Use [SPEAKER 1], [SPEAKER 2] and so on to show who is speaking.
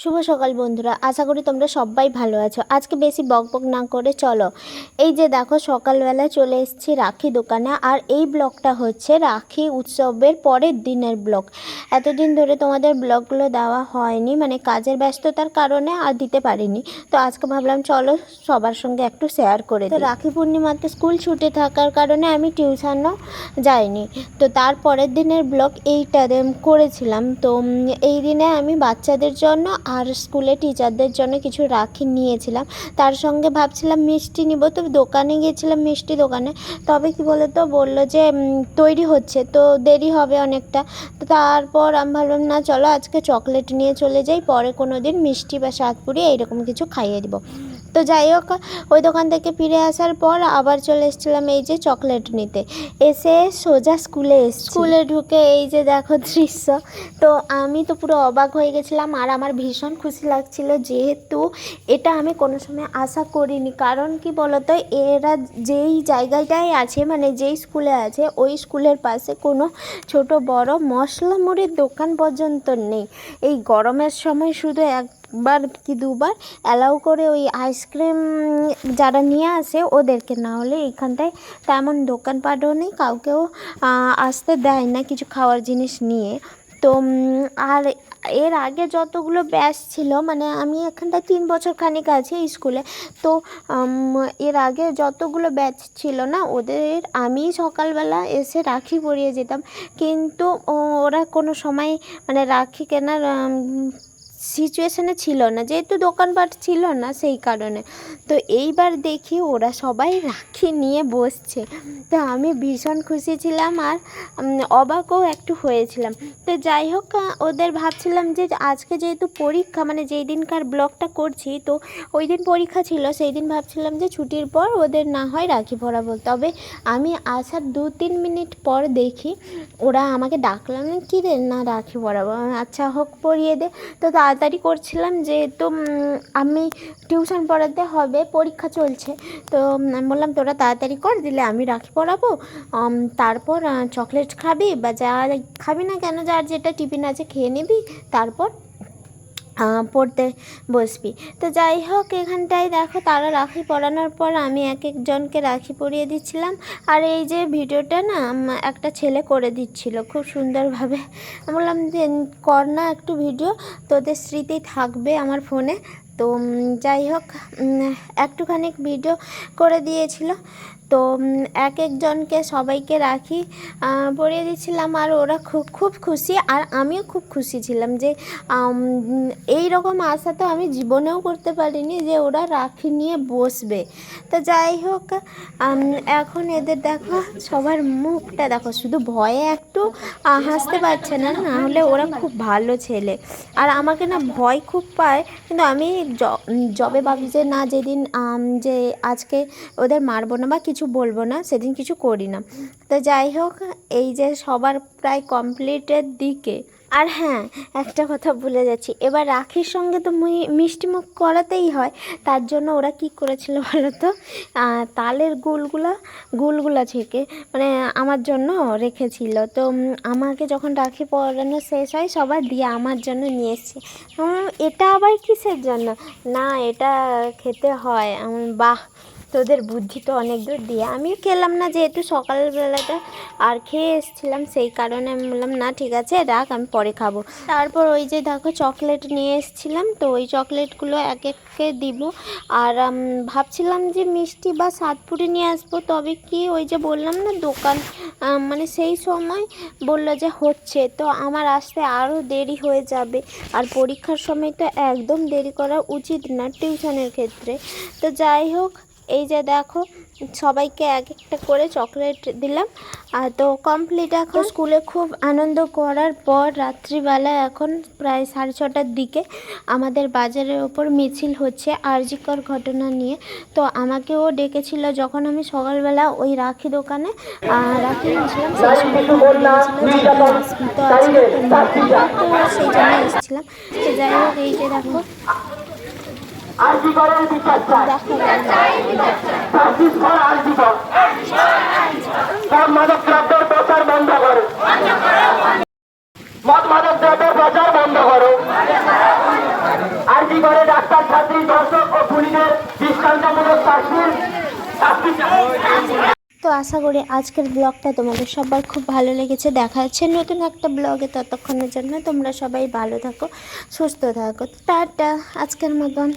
[SPEAKER 1] শুভ সকাল বন্ধুরা, আশা করি তোমরা সবাই ভালো আছো। আজকে বেশি বক বক না করে চলো। এই যে দেখো, সকালবেলা চলে এসেছি রাখি দোকানে, আর এই ব্লগটা হচ্ছে রাখি উৎসবের পরের দিনের ব্লগ। এতদিন ধরে তোমাদের ব্লগগুলো দেওয়া হয়নি মানে কাজের ব্যস্ততার কারণে আর দিতে পারিনি। তো আজকে ভাবলাম চলো সবার সঙ্গে একটু শেয়ার করে তো রাখি পূর্ণিমাতে স্কুল ছুটি থাকার কারণে আমি টিউশনও যাইনি। তো তার পরের দিনের ব্লগ এইটা করেছিলাম। তো এই দিনে আমি বাচ্চাদের জন্য আর স্কুলে টিচারদের জন্য কিছু রাখি নিয়েছিলাম। তার সঙ্গে ভাবছিলাম মিষ্টি নিব। তো দোকানে গিয়েছিলাম মিষ্টি দোকানে। তবে কি বলো তো বলল যে তৈরি হচ্ছে, তো দেরি হবে অনেকটা। তারপর আমি ভাবলাম, না, চলো আজকে চকলেট নিয়ে চলে যাই, পরে কোনো দিন মিষ্টি বা সাতপুরি এইরকম কিছু খাইয়ে দিব। তো যাই হোক, ওই দোকান থেকে ফিরে আসার পর আবার চলে এসেছিলাম এই যে চকলেট নিতে। এসে সোজা স্কুলে। স্কুলে ঢুকে এই যে দেখো দৃশ্য। তো আমি তো পুরো অবাক হয়ে গেছিলাম আর আমার ভীষণ খুশি লাগছিল যেহেতু এটা আমি কোনো সময় আশা করিনি। কারণ কি বলতো, এরা যেই জায়গাটায় আছে মানে যেই স্কুলে আছে, ওই স্কুলের পাশে কোনো ছোট বড় মশলা মুড়ির দোকান পর্যন্ত নেই। এই গরমের সময় শুধু একবার কি দুবার অ্যালাউ করে ওই আইসক্রিম যারা নিয়ে আসে ওদেরকে, না হলে এইখানটায় তেমন দোকানপাটও নেই, কাউকেও আসতে দেয় না কিছু খাওয়ার জিনিস নিয়ে। তো আর এর আগে যতগুলো ব্যাচ ছিল মানে আমি এখানটায় তিন বছর খানিক আছি স্কুলে তো এর আগে যতগুলো ব্যাচ ছিল না, ওদের আমি সকালবেলা এসে রাখি পরিয়ে যেতাম। কিন্তু ওরা কোনো সময় মানে রাখি কেনার সিচুয়েশানে ছিল না, যেহেতু দোকানপাট ছিল না সেই কারণে। তো এইবার দেখি ওরা সবাই রাখি নিয়ে বসছে। তো আমি ভীষণ খুশি ছিলাম আর অবাকও একটু হয়েছিলাম। তো যাই হোক ওদের ভাবছিলাম যে আজকে যেহেতু পরীক্ষা মানে যেই দিনকার ব্লগটা করছি, তো ওই দিন পরীক্ষা ছিল, সেই দিন ভাবছিলাম যে ছুটির পর ওদের না হয় রাখি পরাবো। তবে আমি আসার দু তিন মিনিট পর দেখি ওরা আমাকে ডাকলাম কী রে না রাখি পরাবো। আচ্ছা হোক, পরিয়ে দে। তো তাড়াতাড়ি করছিলাম যেহেতু আমি টিউশন পড়াতে হবে, পরীক্ষা চলছে। তো আমি বললাম, তোরা তাড়াতাড়ি কর, দিলে আমি রাখি পড়াবো। তারপর চকলেট খাবি বা যা খাবি না কেন, যার যেটা টিফিন আছে খেয়ে নিবি, তারপর পড়তে বসবি। তো যাই হোক, এখানটায় দেখো তারা রাখি পরানোর পর আমি এক একজনকে রাখি পরিয়ে দিচ্ছিলাম। আর এই যে ভিডিওটা না একটা ছেলে করে দিচ্ছিল খুব সুন্দরভাবে। বললাম যে, কর না একটু ভিডিও, তোদের স্মৃতি থাকবে আমার ফোনে। তো যাই হোক একটুখানি ভিডিও করে দিয়েছিল। তো এক একজনকে সবাইকে রাখি পরিয়ে দিচ্ছিলাম আর ওরা খুব খুব খুশি। আর আমিও খুব খুশি ছিলাম যে এই রকম আশা তো আমি জীবনেও করতে পারিনি যে ওরা রাখি নিয়ে বসবে। তো যাই হোক এখন এদের দেখো, সবার মুখটা দেখো, শুধু ভয়ে একটু হাসতে পারছে না না হলে ওরা খুব ভালো ছেলে। আর আমাকে না ভয় খুব পায়, কিন্তু আমি যবে ভাবি যে না, যেদিন যে আজকে ওদের মারবো না বা কিছু বলব না, সেদিন কিছু করি না। তো যাই হোক, এই যে সবার প্রায় কমপ্লিটের দিকে আর হ্যাঁ একটা কথা ভুলে যাচ্ছি। এবার রাখির সঙ্গে তো মিষ্টি মুখ করাতেই হয়। তার জন্য ওরা কি করেছিল বলো তো? তালের গুলগুলা গুলগুলা ছেঁকে মানে আমার জন্য রেখেছিল। তো আমাকে যখন রাখি পরানো শেষ হয় সবার দিয়ে আমার জন্য নিয়ে এসছে। এটা আবার কিসের জন্য? না, এটা খেতে হয়। বাহ! তোদের বুদ্ধি তো অনেক দূর দিয়ে আমিও খেলাম না যেহেতু সকালবেলাটা আর খেয়ে এসেছিলাম, সেই কারণে আমি বললাম, না, ঠিক আছে, রাখ, আমি পরে খাব। তারপর ওই যে দেখো চকলেট নিয়ে এসেছিলাম, তো ওই চকলেটগুলো এক এককে দিব। আর ভাবছিলাম যে মিষ্টি বা সাতপুরি নিয়ে আসব, তবে কি ওই যে বললাম না, দোকান মানে সেই সময় বলল যে হচ্ছে, তো আমার আসতে আরও দেরি হয়ে যাবে। আর পরীক্ষার সময় তো একদম দেরি করা উচিত না টিউশনের ক্ষেত্রে। তো যাই হোক এই যে দেখো সবাইকে এক একটা করে চকলেট দিলাম। আর তো কমপ্লিট এখন স্কুলে খুব আনন্দ করার পর রাত্রিবেলা এখন প্রায় সাড়ে ছটার দিকে আমাদের বাজারের ওপর মিছিল হচ্ছে আরজিকর ঘটনা নিয়ে। তো আমাকেও ডেকেছিল যখন আমি সকালবেলা ওই রাখি দোকানে রাখি নিয়েছিলাম সেই সময় তো আজকে তো তো সেই জন্য এসেছিলাম। তো যাই হোক এই যে দেখো দেখা। তো আশা করি আজকের ব্লগটা তোমাদের সবার খুব ভালো লেগেছে। দেখা যাচ্ছে নতুন একটা ব্লগে। ততক্ষণের জন্য তোমরা সবাই ভালো থাকো, সুস্থ থাকো। টাটা, আজকের মতন।